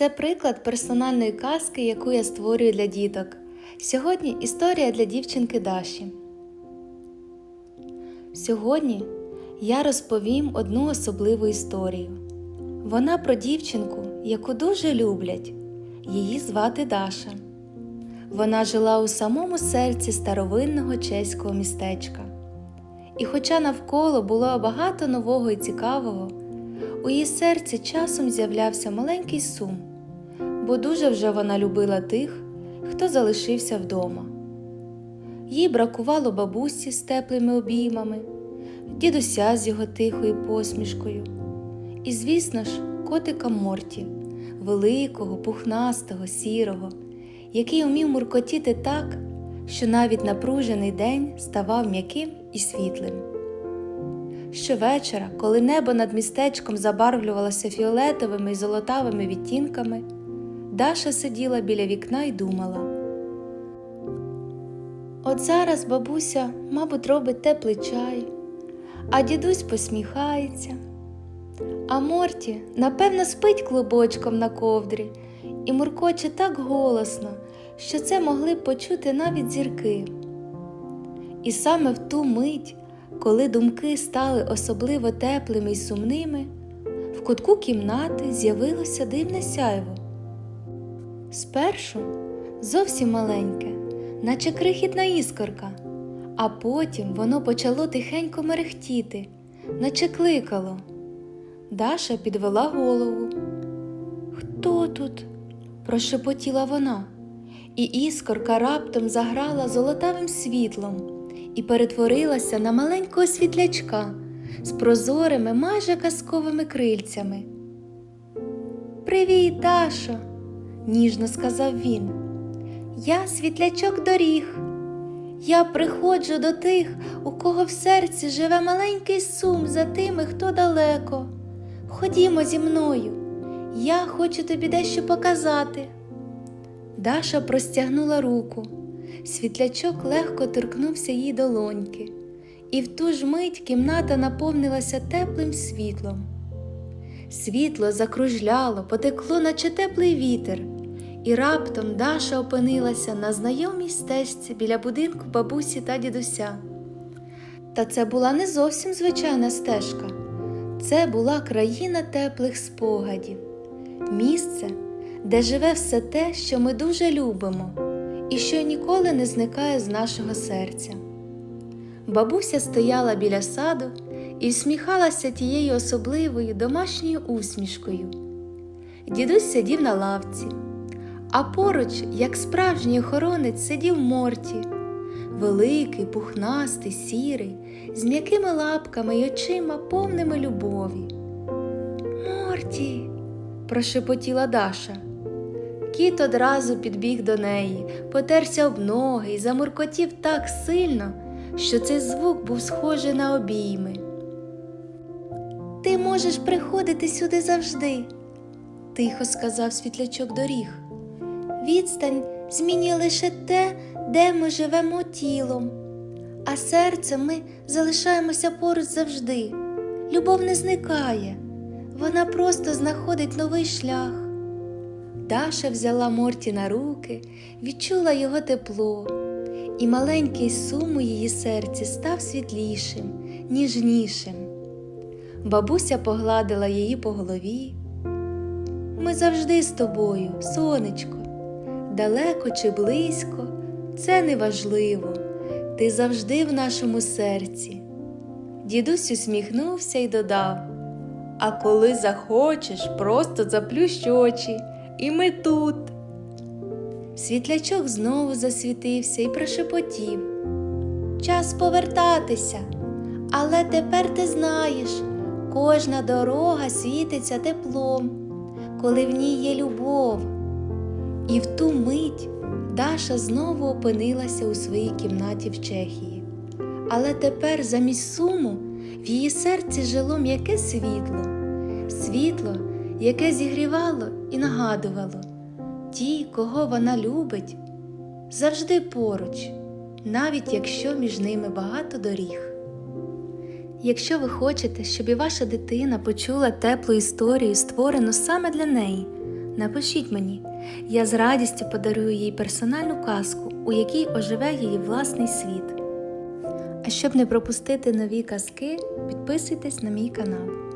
Це приклад персональної казки, яку я створюю для діток. Сьогодні історія для дівчинки Даші. Сьогодні я розповім одну особливу історію. Вона про дівчинку, яку дуже люблять. Її звати Даша. Вона жила у самому серці старовинного чеського містечка. І хоча навколо було багато нового і цікавого, у її серці часом з'являвся маленький сум, бо дуже вже вона любила тих, хто залишився вдома. Їй бракувало бабусі з теплими обіймами, дідуся з його тихою посмішкою. І, звісно ж, котика Морті, великого, пухнастого, сірого, який умів муркотіти так, що навіть напружений день ставав м'яким і світлим. Щовечора, коли небо над містечком забарвлювалося фіолетовими і золотавими відтінками, Даша сиділа біля вікна і думала. От зараз бабуся, мабуть, робить теплий чай, а дідусь посміхається. А Морті, напевно, спить клубочком на ковдрі і муркоче так голосно, що це могли б почути навіть зірки. І саме в ту мить, коли думки стали особливо теплими й сумними, в кутку кімнати з'явилося дивне сяйво. Спершу зовсім маленьке, наче крихітна іскорка, а потім воно почало тихенько мерехтіти, наче кликало. Даша підвела голову. Хто тут? прошепотіла вона, і іскорка раптом заграла золотавим світлом і перетворилася на маленького світлячка з прозорими, майже казковими крильцями. Привіт, Дашо, ніжно сказав він. Я світлячок доріг. Я приходжу до тих, у кого в серці живе маленький сум за тими, хто далеко. Ходімо зі мною, я хочу тобі дещо показати. Даша простягнула руку. Світлячок легко торкнувся їй долоньки, і в ту ж мить кімната наповнилася теплим світлом. Світло закружляло, потекло, наче теплий вітер, і раптом Даша опинилася на знайомій стежці біля будинку бабусі та дідуся. Та це була не зовсім звичайна стежка. Це була країна теплих спогадів, місце, де живе все те, що ми дуже любимо, і що ніколи не зникає з нашого серця. Бабуся стояла біля саду і всміхалася тією особливою домашньою усмішкою. Дідусь сидів на лавці, а поруч, як справжній охоронець, сидів Морті, великий, пухнастий, сірий, з м'якими лапками й очима, повними любові. Морті, прошепотіла Даша. Кіт одразу підбіг до неї, потерся об ноги і замуркотів так сильно, що цей звук був схожий на обійми. Ти можеш приходити сюди завжди, тихо сказав світлячок доріг. Відстань змінює лише те, де ми живемо тілом, а серцем ми залишаємося поруч завжди. Любов не зникає, вона просто знаходить новий шлях. Даша взяла Морті на руки, відчула його тепло, і маленький сум у її серці став світлішим, ніжнішим. Бабуся погладила її по голові. Ми завжди з тобою, сонечко, далеко чи близько, це не важливо, ти завжди в нашому серці. Дідусь усміхнувся і додав А коли захочеш, просто заплющ очі, і ми тут. Світлячок знову засвітився і прошепотів. Час повертатися, але тепер ти знаєш, кожна дорога світиться теплом, коли в ній є любов. І в ту мить Даша знову опинилася у своїй кімнаті в Чехії. Але тепер замість суму в її серці жило м'яке світло, світло, яке зігрівало і нагадувало ті, кого вона любить, завжди поруч, навіть якщо між ними багато доріг. Якщо ви хочете, щоб і ваша дитина почула теплу історію, створену саме для неї, напишіть мені. Я з радістю подарую їй персональну казку, у якій оживе її власний світ. А щоб не пропустити нові казки, підписуйтесь на мій канал.